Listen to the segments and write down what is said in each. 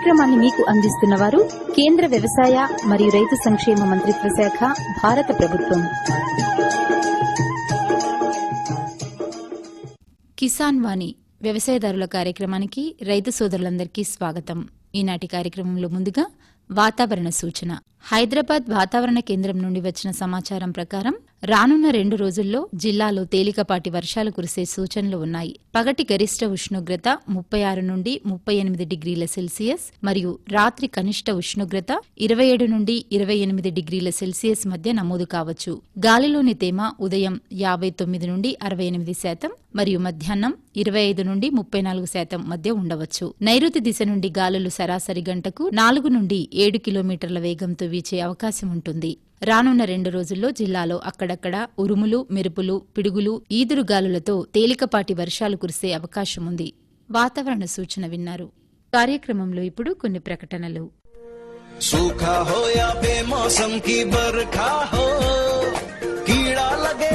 కార్యక్రమాన్ని మీకు అందిస్తున్న వారు కేంద్ర వ్యవసాయ మరియు రైతు సంక్షేమ మంత్రిత్వ శాఖ భారత ప్రభుత్వం. కిసాన్ వాణి వ్యవసాయదారుల కార్యక్రమానికి రైతు సోదరులందరికీ స్వాగతం. ఈనాటి కార్యక్రమంలో ముందుగా వాతావరణ సూచన. హైదరాబాద్ వాతావరణ కేంద్రం నుండి వచ్చిన సమాచారం ప్రకారం రానున్న రెండు రోజుల్లో జిల్లాలో తేలికపాటి వర్షాలు కురిసే సూచనలు ఉన్నాయి. పగటి గరిష్ట ఉష్ణోగ్రత ముప్పై ఆరు నుండి ముప్పై ఎనిమిది డిగ్రీల సెల్సియస్ మరియు రాత్రి కనిష్ట ఉష్ణోగ్రత ఇరవై ఏడు నుండి ఇరవై ఎనిమిది డిగ్రీల సెల్సియస్ మధ్య నమోదు కావచ్చు. గాలిలోని తేమ ఉదయం యాభై తొమ్మిది నుండి అరవై ఎనిమిది శాతం మరియు మధ్యాహ్నం ఇరవై ఐదు నుండి ముప్పై నాలుగు శాతం మధ్య ఉండవచ్చు. నైరుతి దిశ నుండి గాలులు సరాసరి గంటకు నాలుగు నుండి ఏడు కిలోమీటర్ల వేగంతో వీచే అవకాశం ఉంటుంది రానున్న రెండు రోజుల్లో జిల్లాలో అక్కడక్కడ ఉరుములు మెరుపులు పిడుగులు ఈదురుగాలులతో తేలికపాటి వర్షాలు కురిసే అవకాశం ఉంది వాతావరణ సూచన విన్నారు. కార్యక్రమంలో ఇప్పుడు కొన్ని ప్రకటనలు. సూఖా హో యా బేమౌసం కీ బర్ఖా హో కీడా లగే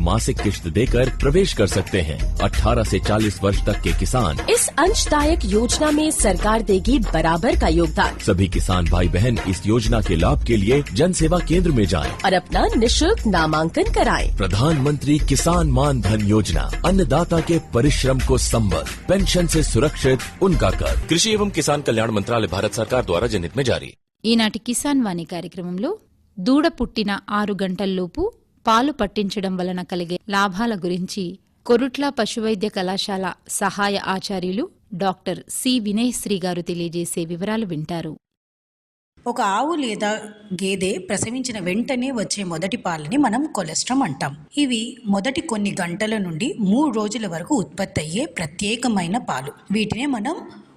मासिक किश्त देकर प्रवेश कर सकते हैं 18 से 40 वर्ष तक के किसान इस अंशदायक योजना में सरकार देगी बराबर का योगदान सभी किसान भाई बहन इस योजना के लाभ के लिए जन सेवा केंद्र में जाएं। और अपना निशुल्क नामांकन कराएं। प्रधानमंत्री किसान मान धन योजना अन्नदाता के परिश्रम को संबल पेंशन से सुरक्षित उनका कर कृषि एवं किसान कल्याण मंत्रालय भारत सरकार द्वारा जनहित में जारी ఈనాటి కిసాన్ వాణి కార్యక్రమంలో దూడ పుట్టిన ఆరు గంటల్లోపు పాలు పట్టించడం వలన కలిగే లాభాల గురించి కొరుట్ల పశువైద్య కళాశాల సహాయ ఆచార్యులు డాక్టర్ సి వినయ్ శ్రీ గారు తెలియజేసే వివరాలు వింటారు. ఒక ఆవు లేదా గేదె ప్రసవించిన వెంటనే వచ్చే మొదటి పాలని మనం కొలెస్ట్రమ్ అంటాం. ఇవి మొదటి కొన్ని గంటల నుండి మూడు రోజుల వరకు ఉత్పత్తి అయ్యే ప్రత్యేకమైన పాలు. వీటినే మనం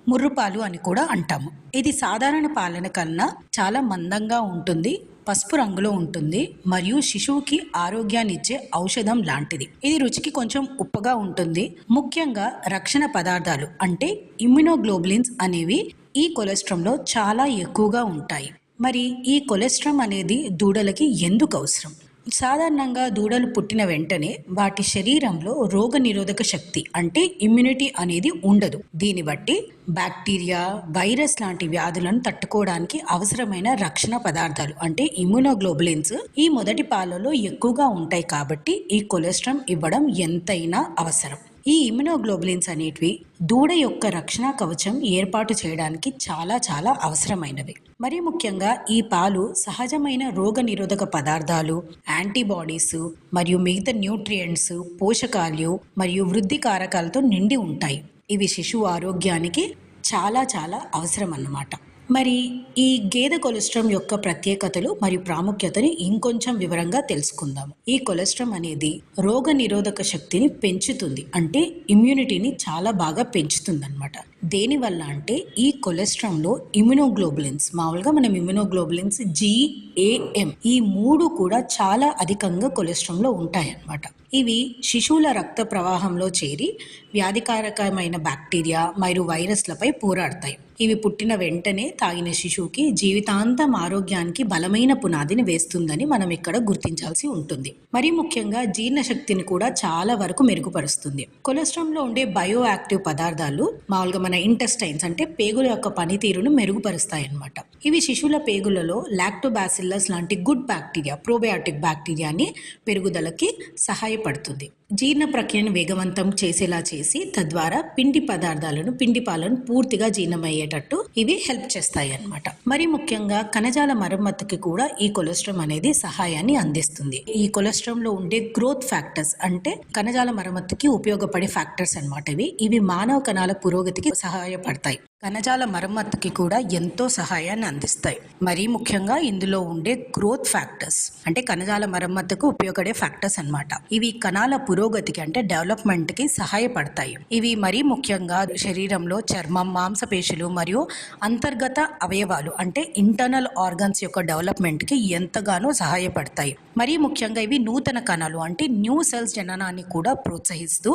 ముర్రు పాలు అని కూడా అంటాము. ఇది సాధారణ పాలన కన్నా చాలా మందంగా ఉంటుంది. పసుపు రంగులో ఉంటుంది మరియు శిశువుకి ఆరోగ్యాన్ని ఇచ్చే ఔషధం లాంటిది. ఇది రుచికి కొంచెం ఉప్పగా ఉంటుంది. ముఖ్యంగా రక్షణ పదార్థాలు అంటే ఇమ్యునోగ్లోబులిన్స్ అనేవి ఈ కొలెస్ట్రామ్లో చాలా ఎక్కువగా ఉంటాయి. మరి ఈ కొలెస్ట్రామ్ అనేది దూడలకి ఎందుకు అవసరం? సాధారణంగా దూడలు పుట్టిన వెంటనే వాటి శరీరంలో రోగ నిరోధక శక్తి అంటే ఇమ్యూనిటీ అనేది ఉండదు. దీన్ని బట్టి బ్యాక్టీరియా వైరస్ లాంటి వ్యాధులను తట్టుకోవడానికి అవసరమైన రక్షణ పదార్థాలు అంటే ఇమ్యునోగ్లోబులిన్స్ ఈ మొదటి పాలలో ఎక్కువగా ఉంటాయి కాబట్టి ఈ కొలెస్ట్రాల్ ఇవ్వడం ఎంతైనా అవసరం. ఈ ఇమ్యునోగ్లోబులిన్స్ అనేటివి దూడ యొక్క రక్షణ కవచం ఏర్పాటు చేయడానికి చాలా చాలా అవసరమైనవి. మరి ముఖ్యంగా ఈ పాలు సహజమైన రోగ నిరోధక పదార్థాలు యాంటీబాడీస్ మరియు మిగతా న్యూట్రియంట్స్ పోషకాలు మరియు వృద్ధి కారకాలతో నిండి ఉంటాయి. ఇవి శిశువు ఆరోగ్యానికి చాలా చాలా అవసరం అన్నమాట మరి ఈ గేదె కొలెస్ట్రామ్ యొక్క ప్రత్యేకతలు మరియు ప్రాముఖ్యతని ఇంకొంచెం వివరంగా తెలుసుకుందాం. ఈ కొలెస్ట్రామ్ అనేది రోగ నిరోధక శక్తిని పెంచుతుంది. అంటే ఇమ్యూనిటీని చాలా బాగా పెంచుతుంది అనమాట దేనివల్ల అంటే ఈ కొలెస్ట్రాల్లో ఇమ్యునోగ్లోబులిన్స్ మామూలుగా మనం ఇమ్యునోగ్లోబులిన్స్ జిఏఎం ఈ మూడు కూడా చాలా అధికంగా కొలెస్ట్రామ్లో ఉంటాయన్నమాట. ఇవి శిశువుల రక్త ప్రవాహంలో చేరి వ్యాధికారకమైన బ్యాక్టీరియా మరియు వైరస్లపై పోరాడతాయి. ఇవి పుట్టిన వెంటనే తాగిన శిశువుకి జీవితాంతం ఆరోగ్యానికి బలమైన పునాదిని వేస్తుందని మనం ఇక్కడ గుర్తించాల్సి ఉంటుంది. మరి ముఖ్యంగా జీర్ణశక్తిని కూడా చాలా వరకు మెరుగుపరుస్తుంది. కొలెస్ట్రాల్లో ఉండే బయో యాక్టివ్ పదార్థాలు మామూలుగా మన ఇంటెస్టైన్స్ అంటే పేగుల యొక్క పనితీరును మెరుగుపరుస్తాయి అన్నమాట ఇవి శిశువుల పేగులలో లాక్టోబాసిల్లస్ లాంటి గుడ్ బ్యాక్టీరియా ప్రోబయాటిక్ బ్యాక్టీరియాని పెరుగుదలకి సహాయపడుతుంది. జీర్ణ ప్రక్రియను వేగవంతం చేసేలా చేసి తద్వారా పిండి పదార్థాలను పిండి పాలను పూర్తిగా జీర్ణమయ్యేటట్టు ఇవి హెల్ప్ చేస్తాయి అన్నమాట మరి ముఖ్యంగా కణజాల మరమ్మతుకి కూడా ఈ కొలెస్ట్రామ్ అనేది సహాయాన్ని అందిస్తుంది. ఈ కొలెస్ట్రామ్లో ఉండే గ్రోత్ ఫ్యాక్టర్స్ అంటే కణజాల మరమ్మతుకి ఉపయోగపడే ఫ్యాక్టర్స్ అన్నమాట ఇవి. ఇవి మానవ కణాల పురోగతికి సహాయపడతాయి. కణజాల మరమ్మతుకి కూడా ఎంతో సహాయాన్ని అందిస్తాయి. మరీ ముఖ్యంగా ఇందులో ఉండే గ్రోత్ ఫ్యాక్టర్స్ అంటే కణజాల మరమ్మతుకు ఉపయోగపడే ఫ్యాక్టర్స్ అనమాట ఇవి కణాల పురోగతికి అంటే డెవలప్మెంట్కి సహాయపడతాయి. ఇవి మరీ ముఖ్యంగా శరీరంలో చర్మం మాంసపేశులు మరియు అంతర్గత అవయవాలు అంటే ఇంటర్నల్ ఆర్గన్స్ యొక్క డెవలప్మెంట్కి ఎంతగానో సహాయపడతాయి. మరీ ముఖ్యంగా ఇవి నూతన కణాలు అంటే న్యూ సెల్స్ జననాన్ని కూడా ప్రోత్సహిస్తూ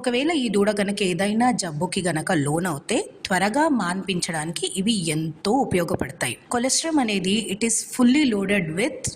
ఒకవేళ ఈ దూడ గనక ఏదైనా జబ్బుకి గనక లోన్ అవుతే త్వరగా మాన్పించడానికి ఇవి ఎంతో ఉపయోగపడతాయి. కొలెస్ట్రామ్ అనేది it is fully loaded with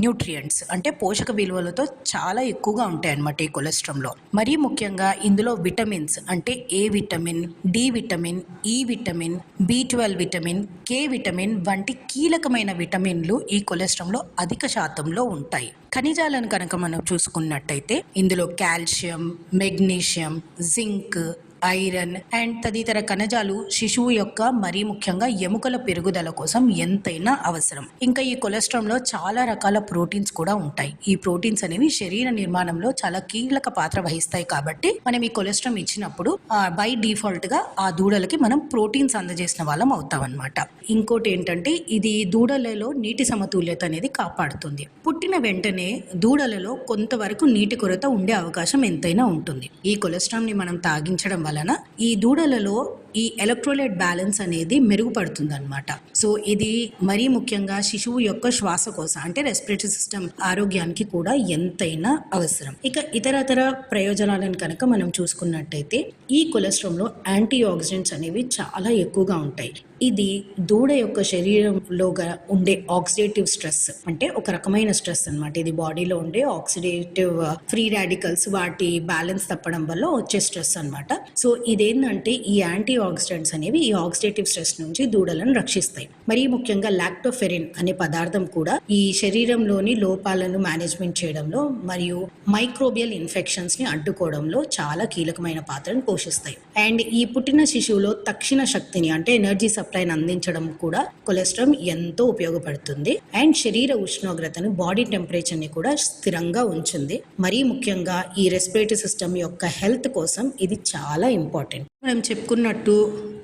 nutrients అంటే పోషక విలువలతో చాలా ఎక్కువగా ఉంటాయి అన్నమాట ఈ కొలెస్ట్రామ్లో మరీ ముఖ్యంగా ఇందులో విటమిన్స్ అంటే A vitamin D vitamin E vitamin B twelve vitamin K vitamin వంటి కీలకమైన విటమిన్లు ఈ కొలెస్ట్రామ్లో అధిక శాతంలో ఉంటాయి. ఖనిజాలను కనుక మనం చూసుకున్నట్టయితే ఇందులో calcium magnesium zinc iron and తదితర కణజాలు శిశువు యొక్క మరీ ముఖ్యంగా ఎముకల పెరుగుదల కోసం ఎంతైనా అవసరం. ఇంకా ఈ కొలెస్ట్రాల్లో చాలా రకాల ప్రోటీన్స్ కూడా ఉంటాయి. ఈ ప్రోటీన్స్ అనేవి శరీర నిర్మాణంలో చాలా కీలక పాత్ర వహిస్తాయి కాబట్టి మనం ఈ కొలెస్ట్రామ్ ఇచ్చినప్పుడు బై డిఫాల్ట్గా ఆ దూడలకి మనం ప్రోటీన్స్ అందజేసిన వాళ్ళం అవుతాం అనమాట ఇంకోటి ఏంటంటే ఇది దూడలలో నీటి సమతుల్యత అనేది కాపాడుతుంది. పుట్టిన వెంటనే దూడలలో కొంతవరకు నీటి కొరత ఉండే అవకాశం ఎంతైనా ఉంటుంది. ఈ కొలెస్ట్రామ్ని మనం తాగించడం వలన ఈ దూడలలో ఈ ఎలక్ట్రోలైట్ బ్యాలెన్స్ అనేది మెరుగుపడుతుంది అనమాట సో ఇది మరీ ముఖ్యంగా శిశువు యొక్క శ్వాసకోశ అంటే రెస్పిరేటరీ సిస్టమ్ ఆరోగ్యానికి కూడా ఎంతైనా అవసరం. ఇక ఇతరతర ప్రయోజనాలను కనుక మనం చూసుకున్నట్టయితే ఈ కొలెస్ట్రామ్లో యాంటీ ఆక్సిడెంట్స్ అనేవి చాలా ఎక్కువగా ఉంటాయి. ఇది దూడ యొక్క శరీరంలో ఉండే ఆక్సిడేటివ్ స్ట్రెస్ అంటే ఒక రకమైన స్ట్రెస్ అనమాట ఇది బాడీలో ఉండే ఆక్సిడేటివ్ ఫ్రీ రాడికల్స్ వాటి బ్యాలెన్స్ తప్పడం వల్ల వచ్చే స్ట్రెస్ అన్నమాట. సో ఇదేంటంటే ఈ యాంటీ ఆక్సిడెంట్స్ అనేవి ఈ ఆక్సిడేటివ్ స్ట్రెస్ నుంచి దూడలను రక్షిస్తాయి. మరి ముఖ్యంగా లాక్టోఫెరిన్ అనే పదార్థం కూడా ఈ శరీరంలోని లోపాలను మేనేజ్మెంట్ చేయడంలో మరియు మైక్రోబియల్ ఇన్ఫెక్షన్స్ని అడ్డుకోవడంలో చాలా కీలకమైన పాత్రను పోషిస్తాయి. అండ్ ఈ పుట్టిన శిశువులో తక్షణ శక్తిని అంటే ఎనర్జీ సప్లైని అందించడం కూడా కొలెస్ట్రాల్ ఎంతో ఉపయోగపడుతుంది. అండ్ శరీర ఉష్ణోగ్రతను బాడీ టెంపరేచర్ని కూడా స్థిరంగా ఉంచుంది. మరీ ముఖ్యంగా ఈ రెస్పిరేటరీ సిస్టమ్ యొక్క హెల్త్ కోసం ఇది చాలా ఇంపార్టెంట్. మనం చెప్పుకున్నట్టు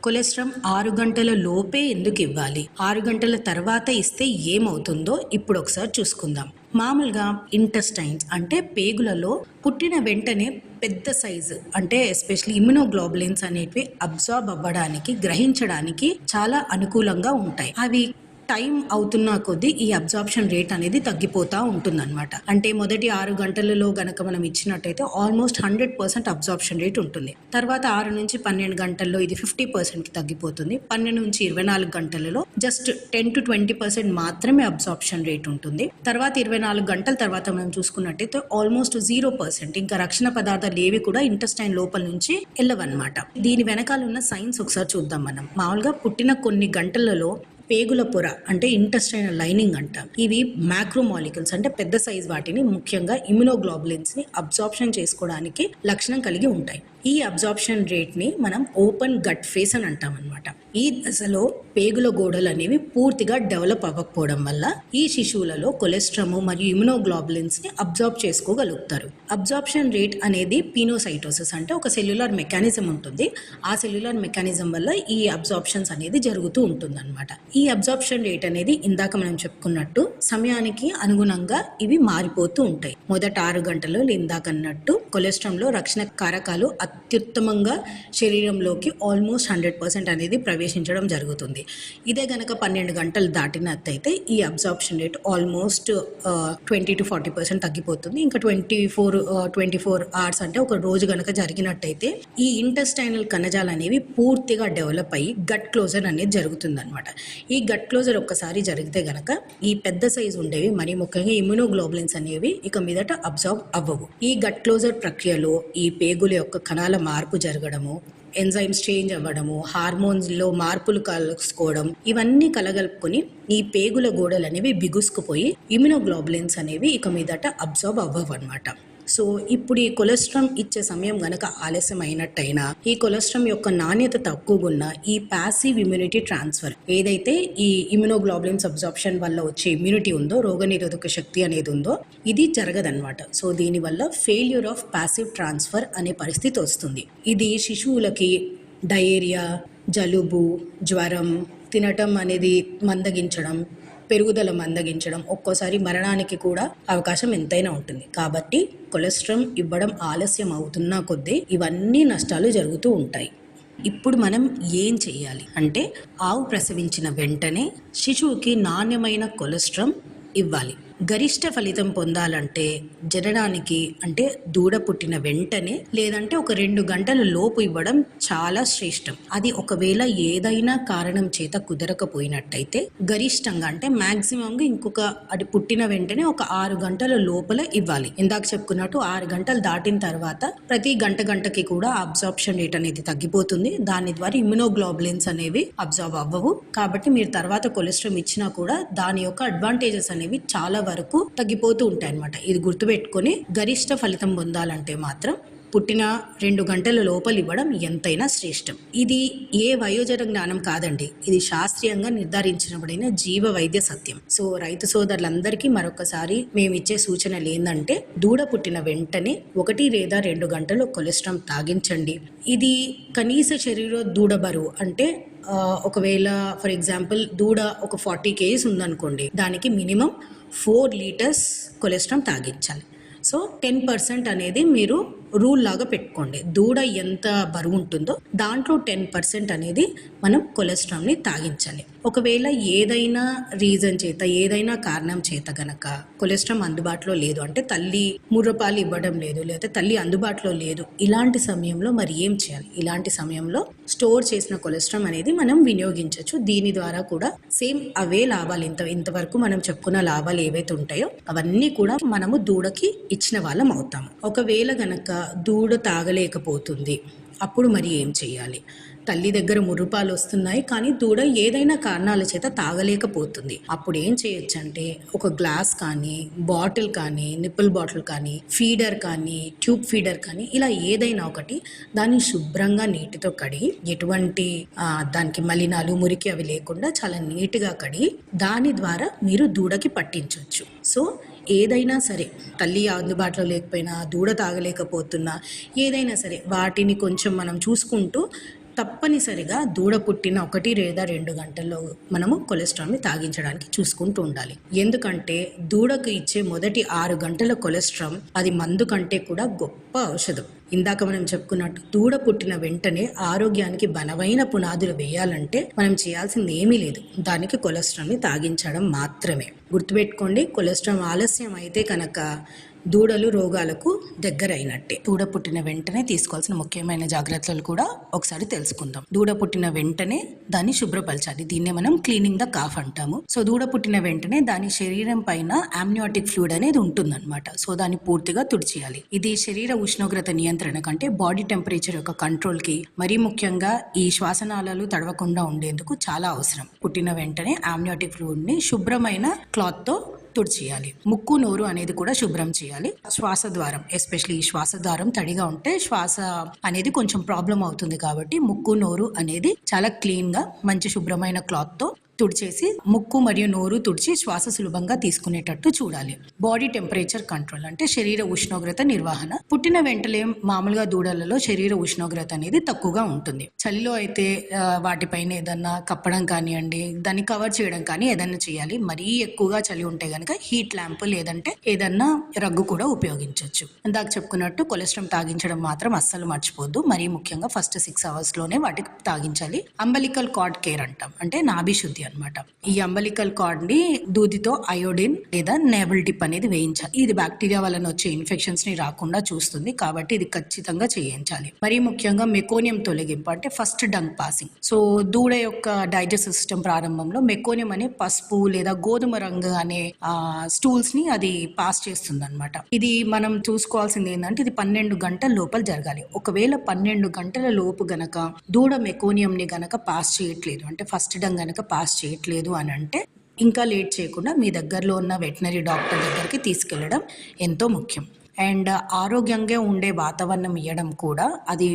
కొలెస్ట్రామ్ ఆరు గంటల లోపే ఎందుకు ఇవ్వాలి? ఆరు గంటల తర్వాత ఇస్తే ఏమవుతుందో ఇప్పుడు ఒకసారి చూసుకుందాం. మామూలుగా ఇంటెస్టైన్స్ అంటే పేగులలో పుట్టిన వెంటనే పెద్ద సైజు అంటే ఎస్పెషల్లీ ఇమ్యునోగ్లోబులిన్స్ అనేటివి అబ్జార్బ్ అవ్వడానికి గ్రహించడానికి చాలా అనుకూలంగా ఉంటాయి. అవి టైం అవుతున్న కొద్దీ ఈ అబ్జార్ప్షన్ రేట్ అనేది తగ్గిపోతూ ఉంటుందన్నమాట. అంటే మొదటి ఆరు గంటలలో గనక మనం ఇచ్చినట్టయితే almost hundred percent absorption rate ఉంటుంది. తర్వాత ఆరు నుంచి పన్నెండు గంటల్లో ఇది ఫిఫ్టీ పర్సెంట్కి తగ్గిపోతుంది. పన్నెండు నుంచి ఇరవై నాలుగు గంటలలో just ten to twenty percent మాత్రమే అబ్జార్ప్షన్ రేట్ ఉంటుంది. తర్వాత ఇరవై నాలుగు గంటల తర్వాత మనం చూసుకున్నట్టయితే ఆల్మోస్ట్ జీరో పర్సెంట్ ఇంకా రక్షణ పదార్థాలు ఏవి కూడా ఇంటెస్టైన్ లోపల నుంచి వెళ్ళవన్నమాట దీని వెనకాల ఉన్న సైన్స్ ఒకసారి చూద్దాం మనం. మామూలుగా పుట్టిన కొన్ని గంటలలో పేగుల పొర అంటే ఇంటెస్టైన్ లైనింగ్ అంటాం. ఇవి మ్యాక్రోమాలికల్స్ అంటే పెద్ద సైజ్ వాటిని ముఖ్యంగా ఇమ్యునోగ్లోబులిన్స్ని అబ్జార్ప్షన్ చేసుకోవడానికి లక్షణం కలిగి ఉంటాయి. ఈ అబ్జార్ప్షన్ రేట్ని మనం ఓపెన్ గట్ ఫేస్ అని అంటాం అనమాట ఈ దశలో పేగుల గోడలు అనేవి పూర్తిగా డెవలప్ అవ్వకపోవడం వల్ల ఈ శిశువులలో కొలెస్ట్రమ్ మరియు ఇమ్యునోగ్లోబులిన్స్ని అబ్జార్బ్ చేసుకోగలుగుతారు. అబ్జార్ప్షన్ రేట్ అనేది పీనోసైటోసిస్ అంటే ఒక సెల్యులార్ మెకానిజం ఉంటుంది. ఆ సెల్యులార్ మెకానిజం వల్ల ఈ అబ్జార్ప్షన్స్ అనేది జరుగుతూ ఉంటుంది ఈ అబ్జార్ప్షన్ రేట్ అనేది ఇందాక మనం చెప్పుకున్నట్టు సమయానికి అనుగుణంగా ఇవి మారిపోతూ ఉంటాయి. మొదట ఆరు గంటలు ఇందాక అన్నట్టు కొలెస్ట్రామ్లో రక్షణ కారకాలు అత్యుత్తమంగా శరీరంలోకి ఆల్మోస్ట్ హండ్రెడ్ పర్సెంట్ అనేది ప్రవేశించడం జరుగుతుంది. ఇదే గనక పన్నెండు గంటలు దాటినట్టయితే ఈ absorption rate almost twenty to forty percent తగ్గిపోతుంది. ఇంకా twenty four twenty four hours అంటే ఒక రోజు గనక జరిగినట్టయితే ఈ ఇంటెస్టైనల్ కణజాలు అనేవి పూర్తిగా డెవలప్ అయ్యి గట్ క్లోజర్ అనేది జరుగుతుంది అనమాట ఈ గట్ క్లోజర్ ఒక్కసారి జరిగితే గనక ఈ పెద్ద సైజు ఉండేవి మరి ముఖ్యంగా ఇమ్యునోగ్లోబులిన్స్ అనేవి ఇక మీదట అబ్జర్వ్ అవ్వవు. ఈ గట్ క్లోజర్ ప్రక్రియలో ఈ పేగుల యొక్క కణ కణాల మార్పు జరగడము ఎంజైమ్స్ చేంజ్ అవ్వడము హార్మోన్స్లో మార్పులు కలుసుకోవడం ఇవన్నీ కలగలుపుకొని ఈ పేగుల గోడలు అనేవి బిగుసుకుపోయి ఇమ్యునోగ్లోబులిన్స్ అనేవి ఇక మీదట అబ్జర్వ్ అవ్వవు అనమాట సో ఇప్పుడు ఈ కొలెస్ట్రామ్ ఇచ్చే సమయం గనక ఆలస్యం అయినట్టయినా ఈ కొలెస్ట్రామ్ యొక్క నాణ్యత తక్కువగా ఉన్న ఈ ప్యాసివ్ ఇమ్యూనిటీ ట్రాన్స్ఫర్ ఏదైతే ఈ ఇమ్యునోగ్లోబులిన్స్ అబ్జార్ప్షన్ వల్ల వచ్చే ఇమ్యూనిటీ ఉందో రోగనిరోధక శక్తి అనేది ఉందో ఇది జరగదన్నమాట. సో దీనివల్ల ఫెయిల్యూర్ ఆఫ్ ప్యాసివ్ ట్రాన్స్ఫర్ అనే పరిస్థితి వస్తుంది. ఇది శిశువులకి డయేరియా జలుబు జ్వరం తినటం అనేది మందగించడం పెరుగుదల మందగించడం ఒక్కోసారి మరణానికి కూడా అవకాశం ఎంతైనా ఉంటుంది. కాబట్టి కొలెస్ట్రాల్ ఇవ్వడం ఆలస్యం అవుతున్నా కొద్దీ ఇవన్నీ నష్టాలు జరుగుతూ ఉంటాయి. ఇప్పుడు మనం ఏం చేయాలి అంటే ఆవు ప్రసవించిన వెంటనే శిశువుకి నాణ్యమైన కొలెస్ట్రాల్ ఇవ్వాలి. గరిష్ట ఫలితం పొందాలంటే జననానికి అంటే దూడ పుట్టిన వెంటనే లేదంటే ఒక రెండు గంటల లోపు ఇవ్వడం చాలా శ్రేష్టం. అది ఒకవేళ ఏదైనా కారణం చేత కుదరకపోయినట్టయితే గరిష్టంగా అంటే మ్యాక్సిమంగా ఇంకొక అది పుట్టిన వెంటనే ఒక ఆరు గంటల లోపల ఇవ్వాలి. ఇందాక చెప్పుకున్నట్టు ఆరు గంటలు దాటిన తర్వాత ప్రతి గంట గంటకి కూడా అబ్జార్ప్షన్ రేట్ అనేది తగ్గిపోతుంది. దాని ద్వారా ఇమ్యునోగ్లోబులిన్స్ అనేవి అబ్జార్బ్ అవ్వవు. కాబట్టి మీరు తర్వాత కొలెస్ట్రాల్ ఇచ్చినా కూడా దాని యొక్క అడ్వాంటేజెస్ అనేవి చాలా వరకు తగ్గిపోతూ ఉంటాయన్నమాట. ఇది గుర్తుపెట్టుకొని గరిష్ట ఫలితం పొందాలంటే మాత్రం పుట్టిన రెండు గంటల లోపల ఇవ్వడం ఎంతైనా శ్రేష్టం. ఇది ఏ వయోజన జ్ఞానం కాదండి. ఇది శాస్త్రీయంగా నిర్ధారించబడిన జీవ వైద్య సత్యం. సో రైతు సోదరులందరికీ మరొకసారి మేము ఇచ్చే సూచనలు ఏంటంటే దూడ పుట్టిన వెంటనే ఒకటి లేదా రెండు గంటలు కొలెస్ట్రాల్ తాగించండి. ఇది కనీస శరీర దూడ బరువు అంటే ఒకవేళ ఫర్ ఎగ్జాంపుల్ దూడ ఒక ఫార్టీ కేజీస్ ఉందనుకోండి దానికి మినిమం ఫోర్ లీటర్స్ కొలెస్ట్రాల్ తాగించాలి. సో టెన్ పర్సెంట్ అనేది మీరు రూల్ లాగా పెట్టుకోండి. దూడ ఎంత బరువు ఉంటుందో దాంట్లో టెన్ పర్సెంట్ అనేది మనం కొలెస్ట్రాల్ని తాగించాలి. ఒకవేళ ఏదైనా రీజన్ చేత ఏదైనా కారణం చేత గనక కొలెస్ట్రాల్ అందుబాటులో లేదు అంటే తల్లి ముర్రపాలు ఇవ్వడం లేదు లేదా తల్లి అందుబాటులో లేదు ఇలాంటి సమయంలో మరి ఏం చేయాలి? ఇలాంటి సమయంలో స్టోర్ చేసిన కొలెస్ట్రాల్ అనేది మనం వినియోగించవచ్చు దీని ద్వారా కూడా సేమ్ అవే లాభాలు ఇంత ఇంతవరకు మనం చెప్పుకున్న లాభాలు ఏవైతే ఉంటాయో అవన్నీ కూడా మనము దూడకి ఇచ్చిన వాళ్ళం అవుతాము ఒకవేళ గనక దూడ తాగలేకపోతుంది అప్పుడు మరి ఏం చేయాలి తల్లి దగ్గర మురుపాలు వస్తున్నాయి కానీ దూడ ఏదైనా కారణాల చేత తాగలేకపోతుంది. అప్పుడు ఏం చేయొచ్చు అంటే ఒక గ్లాస్ కానీ బాటిల్ కానీ నిప్పుల్ బాటిల్ కానీ ఫీడర్ కానీ ట్యూబ్ ఫీడర్ కానీ ఇలా ఏదైనా ఒకటి దాన్ని శుభ్రంగా నీటితో కడిగి ఎటువంటి దానికి మలినాలు మురికి అవి లేకుండా చాలా నీట్గా కడిగి దాని ద్వారా మీరు దూడకి పట్టించవచ్చు సో ఏదైనా సరే తల్లి అందుబాటులో లేకపోయినా దూడ తాగలేకపోతున్నా ఏదైనా సరే వాటిని కొంచెం మనం చూసుకుంటూ తప్పనిసరిగా దూడ పుట్టిన ఒకటి లేదా రెండు గంటల్లో మనము కొలెస్ట్రాల్ని తాగించడానికి చూసుకుంటూ ఉండాలి. ఎందుకంటే దూడకు ఇచ్చే మొదటి ఆరు గంటల కొలెస్ట్రాల్ అది మందు కంటే కూడా గొప్ప ఔషధం. ఇందాక మనం చెప్పుకున్నట్టు దూడ పుట్టిన వెంటనే ఆరోగ్యానికి బలమైన పునాదులు వేయాలంటే మనం చేయాల్సింది ఏమీ లేదు. దానికి కొలెస్ట్రాల్ని తాగించడం మాత్రమే. గుర్తుపెట్టుకోండి కొలెస్ట్రాల్ ఆలస్యం అయితే కనుక దూడలు రోగాలకు దగ్గరైనట్టే. దూడ పుట్టిన వెంటనే తీసుకోవాల్సిన ముఖ్యమైన జాగ్రత్తలు కూడా ఒకసారి తెలుసుకుందాం. దూడ పుట్టిన వెంటనే దాన్ని శుభ్రపరచాలి. దీన్నే మనం క్లీనింగ్ ద కాఫ్ అంటాము. సో దూడ పుట్టిన వెంటనే దాని శరీరం పైన ఆమ్నియాటిక్ ఫ్లూయిడ్ అనేది ఉంటుందన్నమాట. సో దాన్ని పూర్తిగా తుడిచేయాలి. ఇది శరీర ఉష్ణోగ్రత నియంత్రణ కంటే బాడీ టెంపరేచర్ యొక్క కంట్రోల్కి మరీ ముఖ్యంగా ఈ శ్వాసనాళాలు తడవకుండా ఉండేందుకు చాలా అవసరం. పుట్టిన వెంటనే ఆమ్నియాటిక్ ఫ్లూయిడ్ని శుభ్రమైన క్లాత్తో తుడిచేయాలి ముక్కు నోరు అనేది కూడా శుభ్రం చేయాలి. శ్వాస ద్వారం ఎస్పెషల్లీ శ్వాస ద్వారం తడిగా ఉంటే శ్వాస అనేది కొంచెం ప్రాబ్లం అవుతుంది కాబట్టి ముక్కు నోరు అనేది చాలా క్లీన్గా మంచి శుభ్రమైన క్లాత్తో తుడిచేసి ముక్కు మరియు నోరు తుడిచి శ్వాస సులభంగా తీసుకునేటట్టు చూడాలి. బాడీ టెంపరేచర్ కంట్రోల్ అంటే శరీర ఉష్ణోగ్రత నిర్వహణ. పుట్టిన వెంటనే మామూలుగా దూడలలో శరీర ఉష్ణోగ్రత అనేది తక్కువగా ఉంటుంది. చలిలో అయితే వాటిపైన ఏదన్నా కప్పడం కానివ్వండి దాన్ని కవర్ చేయడం కానీ ఏదన్నా చేయాలి. మరీ ఎక్కువగా చలి ఉంటే కనుక హీట్ ల్యాంప్ లేదంటే ఏదన్నా రగ్గు కూడా ఉపయోగించవచ్చు ఇందాక చెప్పుకున్నట్టు కొలెస్ట్రాల్ తాగించడం మాత్రం అస్సలు మర్చిపోద్దు. మరీ ముఖ్యంగా ఫస్ట్ సిక్స్ అవర్స్లోనే వాటికి తాగించాలి. అంబలికల్ కార్డ్ కేర్ అంటాం. అంటే నాభిశుద్ధి అనమాట అన్నమాట. ఈ అంబలికల్ కార్డ్ని దూదితో అయోడిన్ లేదా నేబుల్ టిప్ అనేది వేయించాలి. ఇది బ్యాక్టీరియా వలన వచ్చే ఇన్ఫెక్షన్స్ని రాకుండా చూస్తుంది కాబట్టి ఇది ఖచ్చితంగా చేయించాలి. మరీ ముఖ్యంగా మెకోనియం తొలగింపు అంటే ఫస్ట్ డంగ్ పాసింగ్. సో దూడ యొక్క డైజెస్ట్ సిస్టమ్ ప్రారంభంలో మెకోనియం అనే పసుపు లేదా గోధుమ రంగు అనే స్టూల్స్ని అది పాస్ చేస్తుంది అనమాట ఇది మనం చూసుకోవాల్సింది ఏంటంటే ఇది పన్నెండు గంటల లోపల జరగాలి. ఒకవేళ పన్నెండు గంటల లోపు గనక దూడ మెకోనియం ని గనక పాస్ చేయట్లేదు అంటే ఫస్ట్ డంగ్ గనక పాస్ చేయట్లేదు అని అంటే ఇంకా లేట్ చేయకుండా మీ దగ్గరలో ఉన్న వెటనరీ డాక్టర్ దగ్గరికి తీసుకెళ్ళడం ఎంతో ముఖ్యం. అండ్ ఆరోగ్యంగా ఉండే వాతావరణం ఇవ్వడం కూడా అది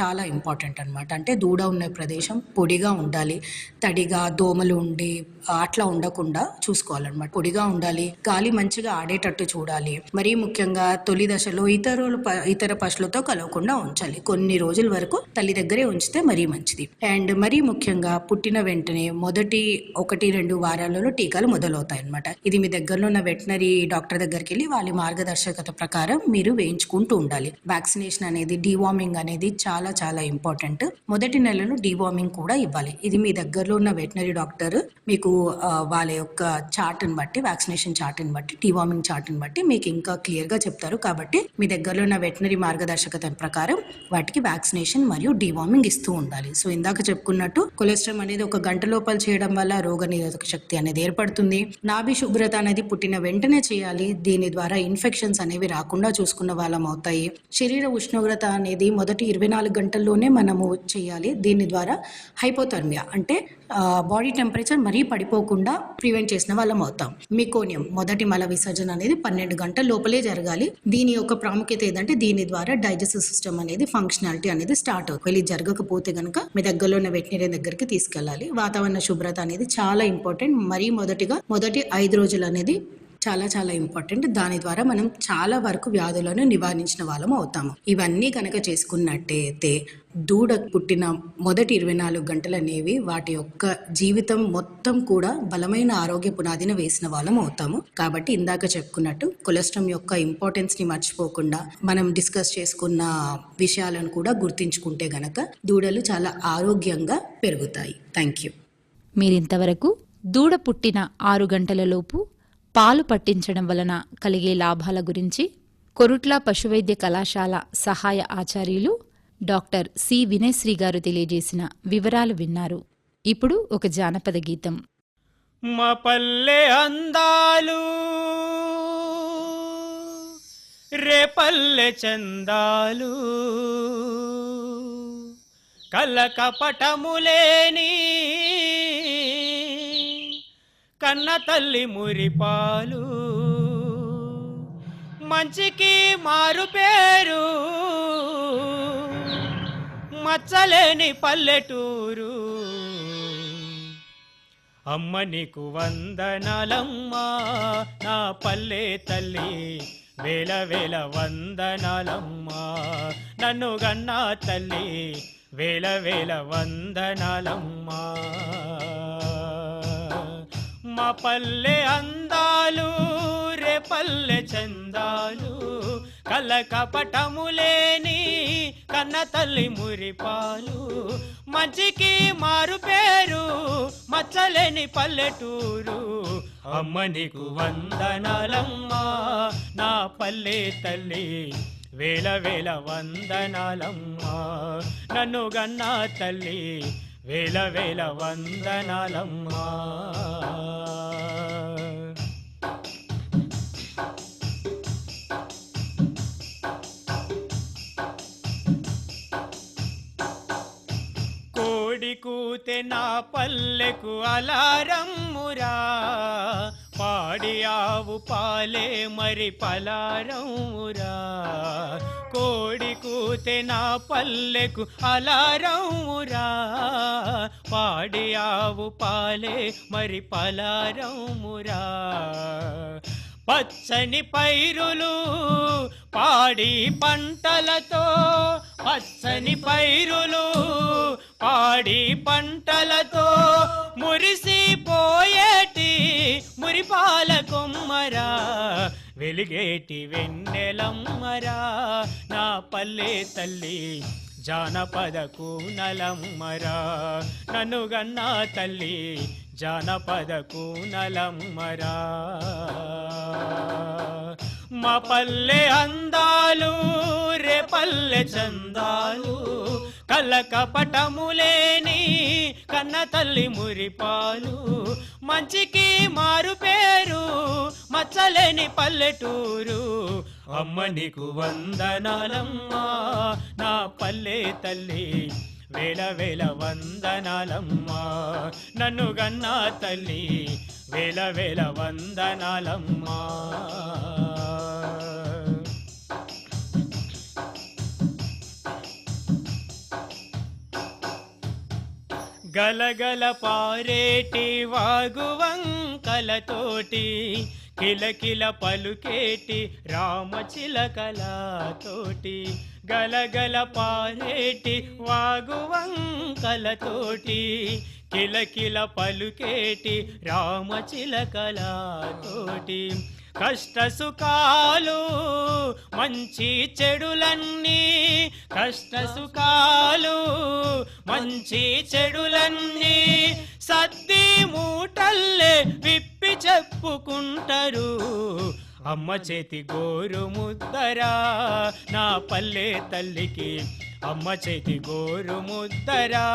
చాలా ఇంపార్టెంట్ అనమాట అంటే దూడ ఉన్న ప్రదేశం పొడిగా ఉండాలి. తడిగా దోమలు ఉండి అట్లా ఉండకుండా చూసుకోవాలన్నమాట. పొడిగా ఉండాలి. గాలి మంచిగా ఆడేటట్టు చూడాలి. మరీ ముఖ్యంగా తొలి దశలో ఇతరులు ప- ఇతర పశువులతో కలవకుండా ఉంచాలి. కొన్ని రోజుల వరకు తల్లి దగ్గరే ఉంచితే మరీ మంచిది. అండ్ మరీ ముఖ్యంగా పుట్టిన వెంటనే మొదటి ఒకటి రెండు వారాలలో టీకాలు మొదలవుతాయి అనమాట ఇది మీ దగ్గరలో ఉన్న వెటనరీ డాక్టర్ దగ్గరికి వెళ్ళి వాళ్ళ మార్గదర్శకత ప్రకారం మీరు వేయించుకుంటూ ఉండాలి. వ్యాక్సినేషన్ అనేది డీవార్మింగ్ అనేది చాలా చాలా ఇంపార్టెంట్ మొదటి నెలలో డీవార్మింగ్ కూడా ఇవ్వాలి. ఇది మీ దగ్గరలో ఉన్న వెటనరీ డాక్టర్ మీకు వాళ్ళ యొక్క చార్ట్ని బట్టి వ్యాక్సినేషన్ చార్ట్ని బట్టి డీవార్మింగ్ చార్ట్ని బట్టి మీకు ఇంకా క్లియర్గా చెప్తారు. కాబట్టి మీ దగ్గరలో ఉన్న వెటనరీ మార్గదర్శకత ప్రకారం వాటికి వ్యాక్సినేషన్ మరియు డీవార్మింగ్ ఇస్తూ ఉండాలి. సో ఇందాక చెప్పుకున్నట్టు కొలెస్ట్రాల్ అనేది ఒక గంట లోపల చేయడం వల్ల రోగ నిరోధక శక్తి అనేది ఏర్పడుతుంది. నాభి శుభ్రత అనేది పుట్టిన వెంటనే చేయాలి. దీని ద్వారా ఇన్ఫెక్షన్స్ అనేవి రాకుండా చూసుకున్న వాళ్ళం అవుతాయి. శరీర ఉష్ణోగ్రత అనేది మొదటి ఇరవై నాలుగు గంటల్లోనే మనము చేయాలి. దీని ద్వారా హైపోథర్మియా అంటే బాడీ టెంపరేచర్ మరీ పడిపోకుండా ప్రివెంట్ చేసిన వాళ్ళం అవుతాం. మికోనియం మొదటి మల విసర్జన అనేది పన్నెండు గంటల లోపలే జరగాలి. దీని యొక్క ప్రాముఖ్యత ఏంటంటే దీని ద్వారా డైజెస్టివ్ సిస్టమ్ అనేది ఫంక్షనాలిటీ అనేది స్టార్ట్ అవుతుంది. వెళ్ళి జరగకపోతే కనుక మీ దగ్గరలో ఉన్న వెటనరీ దగ్గరికి తీసుకెళ్ళాలి. వాతావరణ శుభ్రత అనేది చాలా ఇంపార్టెంట్. మరీ మొదటిగా మొదటి ఐదు రోజులు అనేది చాలా చాలా ఇంపార్టెంట్ దాని ద్వారా మనం చాలా వరకు వ్యాధులను నివారించిన వాళ్ళం అవుతాము. ఇవన్నీ కనుక చేసుకున్నట్టయితే దూడ పుట్టిన మొదటి ఇరవై నాలుగు గంటలు అనేవి వాటి యొక్క జీవితం మొత్తం కూడా బలమైన ఆరోగ్య పునాదిని వేసిన వాళ్ళం అవుతాము. కాబట్టి ఇందాక చెప్పుకున్నట్టు కొలెస్ట్రాల్ యొక్క ఇంపార్టెన్స్ని మర్చిపోకుండా మనం డిస్కస్ చేసుకున్న విషయాలను కూడా గుర్తించుకుంటే గనక దూడలు చాలా ఆరోగ్యంగా పెరుగుతాయి. థ్యాంక్ యూ మీరింతవరకు దూడ పుట్టిన ఆరు గంటలలోపు పాలు పట్టించడం వలన కలిగే లాభాల గురించి కొరుట్ల పశువైద్య కళాశాల సహాయ ఆచార్యులు డాక్టర్ సి వినయశ్రీ గారు తెలియజేసిన వివరాలు విన్నారు. ఇప్పుడు ఒక జానపద గీతం. మా పల్లె అందాలు రేపల్లె చందాలు కలకపటములేని కన్న తల్లి మురిపాలు. మంచికి మారు పేరు. మచ్చలేని పల్లెటూరు. అమ్మ నీకు వందనాలమ్మా నా పల్లె తల్లి వేల వేల వందనాలమ్మా. నన్ను గన్నా తల్లి వేల వేల వందనాలమ్మా. మా పల్లె అందాలు రే పల్లె చందాలు. కల కపటములేని కన్న తల్లి మురిపాలు. మంచికి మారు పేరు మచ్చలేని పల్లెటూరు. అమ్మ నీకు వందనాలమ్మా నా పల్లె తల్లి. వేల వేల వందనాలమ్మా నన్ను గన్నా తల్లి. వేల వేల వందనాలమ్మా. కోడి కూతే నా పల్లెకు అలారమ్మురా. పాడి ఆవు పాలే మరి పలారమ్మురా. కోడి కూతే నా పల్లెకు అలారమురా పాడి ఆవు పాలే మరి పలారమురా పచ్చని పైరులు పాడి పంటలతో పచ్చని పైరులు పాడి పంటలతో మురిసిపోయేటి మురిపాల కొమ్మరా. వెలిగేటి వెన్నెలమ్మరా నా పల్లె తల్లి జానపద కూనలమ్మరా నన్ను గన్నా తల్లి జానపద కూనలమ్మరా మా పల్లె అందాలు రే పల్లె చందాలు కలకపటములేని కన్న తల్లి మురిపాలు మంచికి మారు పేరు మచ్చలేని పల్లెటూరు. అమ్మ నీకు వందనాలమ్మా నా పల్లె తల్లి వేల వేల వందనాలమ్మా. నన్ను గన్నా తల్లి వేల వేల వందనాలమ్మా. గలగల పారేటి వాగువంకలతోటి కిలకిల పలుకేటి రామచిలకలతోటి గలగల పారేటి వాగువంకలతోటి కిలకిల పలుకేటి రామచిలకలతోటి. కష్ట సుఖాలు మంచి చెడులన్నీ. కష్ట సుఖాలు మంచి చెడులన్నీ. సద్ది మూటల్లే విప్పి చెప్పుకుంటారు. అమ్మ చేతి గోరు ముద్దరా నా పల్లె తల్లికి అమ్మ చేతి గోరు ముద్దరా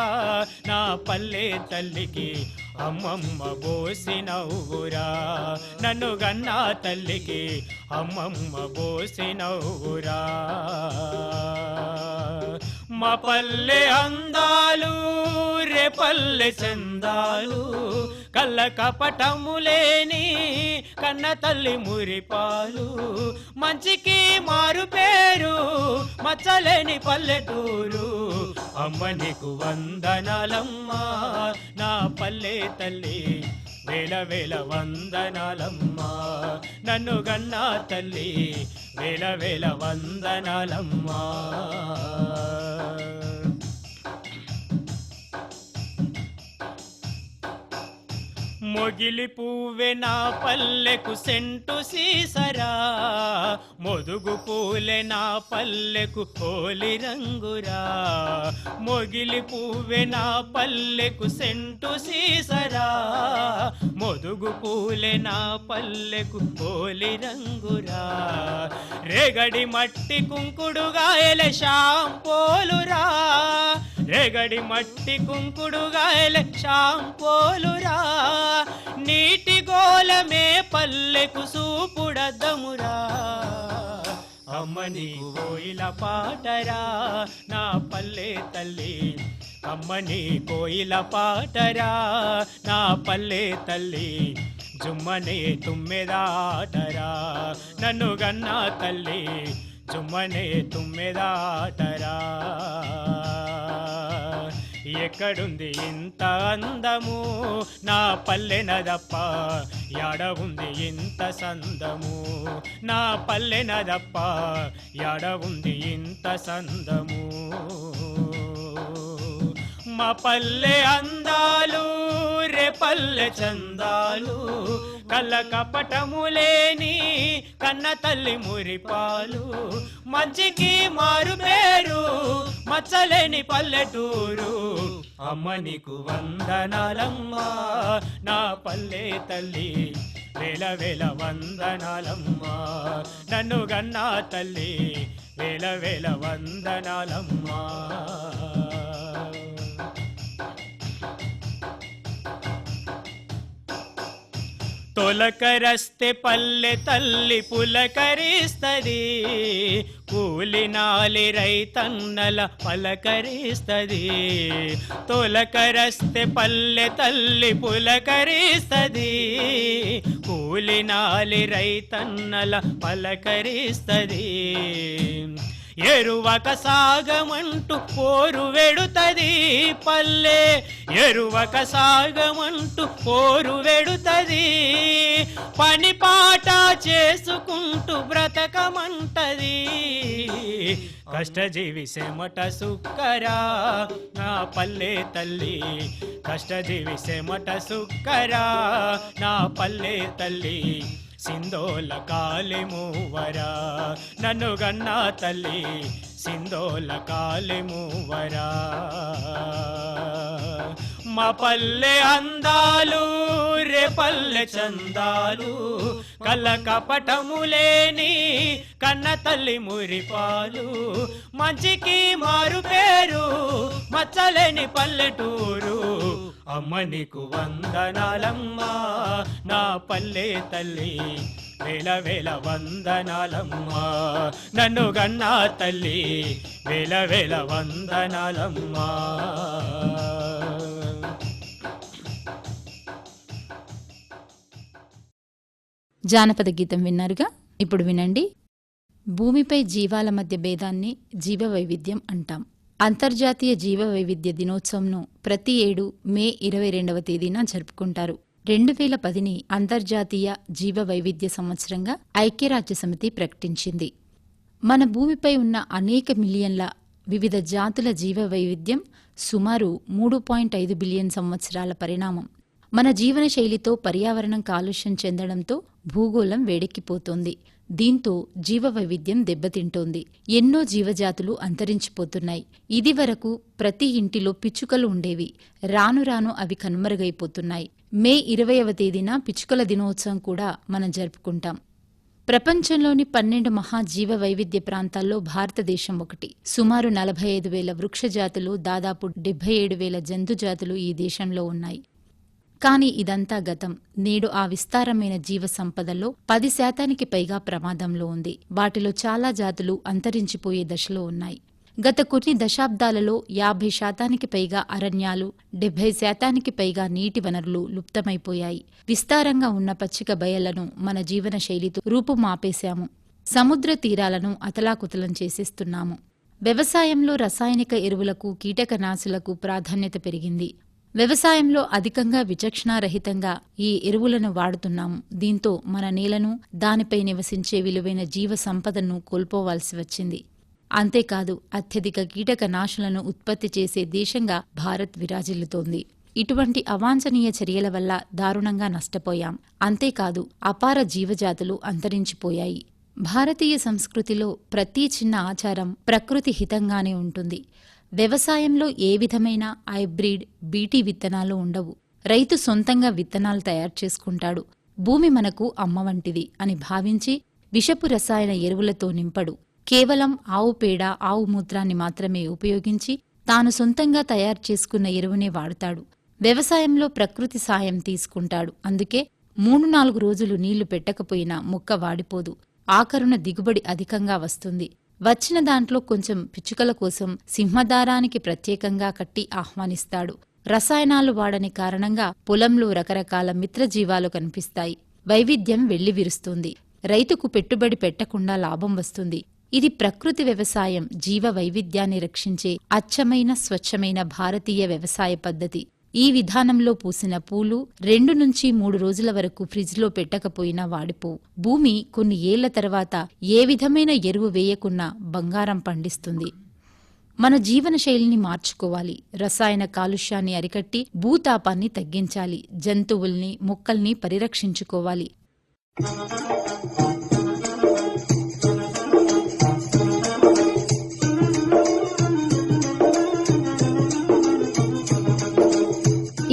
నా పల్లె తల్లికి అమ్మమ్మ బోసి నవ్వురా. నన్ను గన్నా తల్లికి అమ్మమ్మ బోసి నవ్వురా. మా పల్లె అందాలు రే పల్లె చందాలు కళ్ళ కపటములేని కన్న తల్లి మురిపాలు. మంచికి మారు పేరు మచ్చలేని పల్లెటూరు. అమ్మ నీకు వందనాలమ్మా. నా పల్లె తల్లి వేల వేల వందనాలమ్మా. నన్ను గన్నా తల్లి వేల వేల వందనాలమ్మా. మొగిలి పువ్వె నా పల్లెకు సెంటు సీసరా. మొదుగు పూలె నా పల్లెకు హోలి రంగురా. మొగిలి పువ్వె నా పల్లెకు సెంటు సీసరా. మొదుగు పూలె నా పల్లెకు హోలి రంగురా. రేగడి మట్టి కుంకుడుగా ఎలె షాంపోలురా. రేగడి మట్టి కుంకుడుగా ఎలె షాంపోలురా. నీటి గోలమే పల్లెకు సూపుడద్దమురా అమ్మ నీకు కోయిల పాటరా నా పల్లె తల్లి. అమ్మ నీ కోయిల పాటరా నా పల్లె తల్లి. జుమ్మనే తుమ్మెదాటరా నన్ను గన్నా తల్లి. జుమ్మనే తుమ్మెదాటరా. ఎక్కడుంది? ఇంత అందము నా పల్లెనదప్ప యాడ ఉంది ఇంత సందము నా పల్లెనదప్ప యాడ ఉంది ఇంత సందము? మా పల్లె అందాలు రే పల్లె చందాలు. కళ్ళ కపటములేని కన్న తల్లి మురిపాలు. మంచికి మారు పేరు మచ్చలేని పల్లెటూరు. అమ్మ నీకు వందనాలమ్మా నా పల్లె తల్లి. వేల వేల వందనాలమ్మా నన్ను గన్నా తల్లి. వేల వేల వందనాలమ్మా. తొలకరస్తే పల్లె తల్లి పులకరిస్తది. కూలినాలి రైతన్నల పలకరిస్తది. తొలకరస్తే పల్లె తల్లి పులకరిస్తది. కూలినాలి రైతన్నల పలకరిస్తది. ఎరువక సాగమంటూ కోరు వెడుతది పల్లె. ఎరువక సాగమంటూ కోరు వెడుతది. పని పాట చేసుకుంటూ బ్రతకమంటది. కష్టజీవి సెమట సుక్కరా నా పల్లె తల్లి. కష్టజీవి సెమట సుక్కరా నా పల్లె తల్లి. సింధోల కాలి మూవరా. నన్ను గన్నా తల్లి సింధోల కాలి మూవరా. మా పల్లె అందాలు రే పల్లె చందాలు కళ్ళ కపటము లేని కన్న తల్లి మురిపాలు. మంచికి మారు పేరు మచ్చలేని పల్లెటూరు. అమ్మ నీకు వందనాలమ్మా నా పల్లె తల్లి వేల వేల వందనాలమ్మా. నన్ను గన్నా తల్లి వేల వేల వందనాలమ్మా. జానపద గీతం విన్నారుగా? ఇప్పుడు వినండి. భూమిపై జీవాల మధ్య భేదాన్ని జీవ వైవిధ్యం అంటాం. అంతర్జాతీయ జీవ వైవిధ్య దినోత్సవంను ప్రతి ఏడు మే ఇరవై రెండవ తేదీన జరుపుకుంటారు. రెండు వేల పదిని అంతర్జాతీయ జీవ వైవిధ్య సంవత్సరంగా ఐక్యరాజ్య సమితి ప్రకటించింది. మన భూమిపై ఉన్న అనేక మిలియన్ల వివిధ జాతుల జీవ వైవిధ్యం సుమారు మూడు పాయింట్ ఐదు బిలియన్ సంవత్సరాల పరిణామం. మన జీవన శైలితో పర్యావరణం కాలుష్యం చెందడంతో భూగోళం వేడెక్కిపోతోంది. దీంతో జీవ వైవిధ్యం దెబ్బతింటోంది. ఎన్నో జీవజాతులు అంతరించిపోతున్నాయి. ఇదివరకు ప్రతి ఇంటిలో పిచ్చుకలు ఉండేవి. రాను రాను అవి కనుమరుగైపోతున్నాయి. మే ఇరవైవ తేదీన పిచ్చుకల దినోత్సవం కూడా మనం జరుపుకుంటాం. ప్రపంచంలోని పన్నెండు మహాజీవ వైవిధ్య ప్రాంతాల్లో భారతదేశం ఒకటి. సుమారు నలభై ఐదు వేల వృక్ష జాతులు దాదాపు డెబ్బై ఏడు వేల జంతు జాతులు ఈ దేశంలో ఉన్నాయి. కానీ ఇదంతా గతం. నేడు ఆ విస్తారమైన జీవ సంపదలో పది శాతానికి పైగా ప్రమాదంలో ఉంది. వాటిలో చాలా జాతులు అంతరించిపోయే దశలో ఉన్నాయి. గత కొన్ని దశాబ్దాలలో యాభై శాతానికి పైగా అరణ్యాలు డెబ్బై శాతానికి పైగా నీటి వనరులు లుప్తమైపోయాయి. విస్తారంగా ఉన్న పచ్చిక బయళ్ళను మన జీవన శైలితో రూపుమాపేశాము. సముద్ర తీరాలను అతలాకుతలం చేసేస్తున్నాము. వ్యవసాయంలో రసాయనిక ఎరువులకు కీటకనాశులకు ప్రాధాన్యత పెరిగింది. వ్యవసాయంలో అధికంగా విచక్షణారహితంగా ఈ ఎరువులను వాడుతున్నాము. దీంతో మన నేలను దానిపై నివసించే విలువైన జీవ సంపదను కోల్పోవాల్సి వచ్చింది. అంతేకాదు అత్యధిక కీటకనాశులను ఉత్పత్తి చేసే దేశంగా భారత్ విరాజిల్లుతోంది. ఇటువంటి అవాంఛనీయ చర్యల వల్ల దారుణంగా నష్టపోయాం. అంతేకాదు అపార జీవజాతులు అంతరించిపోయాయి. భారతీయ సంస్కృతిలో ప్రతి చిన్న ఆచారం ప్రకృతి హితంగానే ఉంటుంది. వ్యవసాయంలో ఏ విధమైన హైబ్రిడ్ బీటీ విత్తనాలు ఉండవు. రైతు సొంతంగా విత్తనాలు తయారు చేసుకుంటాడు. భూమి మనకు అమ్మ వంటిది అని భావించి విషపు రసాయన ఎరువులతో నింపడు. కేవలం ఆవు పేడ ఆవు మూత్రాన్ని మాత్రమే ఉపయోగించి తాను సొంతంగా తయారు చేసుకున్న ఎరువునే వాడుతాడు. వ్యవసాయంలో ప్రకృతి సాయం తీసుకుంటాడు. అందుకే మూడు నాలుగు రోజులు నీళ్ళు పెట్టకపోయినా మొక్క వాడిపోదు. ఆఖరున దిగుబడి అధికంగా వస్తుంది. వచ్చిన దాంట్లో కొంచెం పిచ్చుకల కోసం సింహదారానికి ప్రత్యేకంగా కట్టి ఆహ్వానిస్తాడు. రసాయనాలు వాడని కారణంగా పొలంలో రకరకాల మిత్రజీవాలు కనిపిస్తాయి. వైవిధ్యం వెళ్ళివిరుస్తుంది రైతుకు పెట్టుబడి పెట్టకుండా లాభం వస్తుంది. ఇది ప్రకృతి వ్యవసాయం జీవ వైవిధ్యాన్ని రక్షించే అచ్చమైన స్వచ్ఛమైన భారతీయ వ్యవసాయ పద్ధతి. ఈ విధానంలో పూసిన పూలు రెండు నుంచి మూడు రోజుల వరకు ఫ్రిడ్జ్లో పెట్టకపోయినా వాడిపో. భూమి కొన్ని ఏళ్ళ తర్వాత ఏ విధమైన ఎరువు వేయకున్నా బంగారం పండిస్తుంది. మన జీవన శైలిని మార్చుకోవాలి. రసాయన కాలుష్యాన్ని అరికట్టి భూతాపాన్ని తగ్గించాలి. జంతువుల్ని మొక్కల్ని పరిరక్షించుకోవాలి.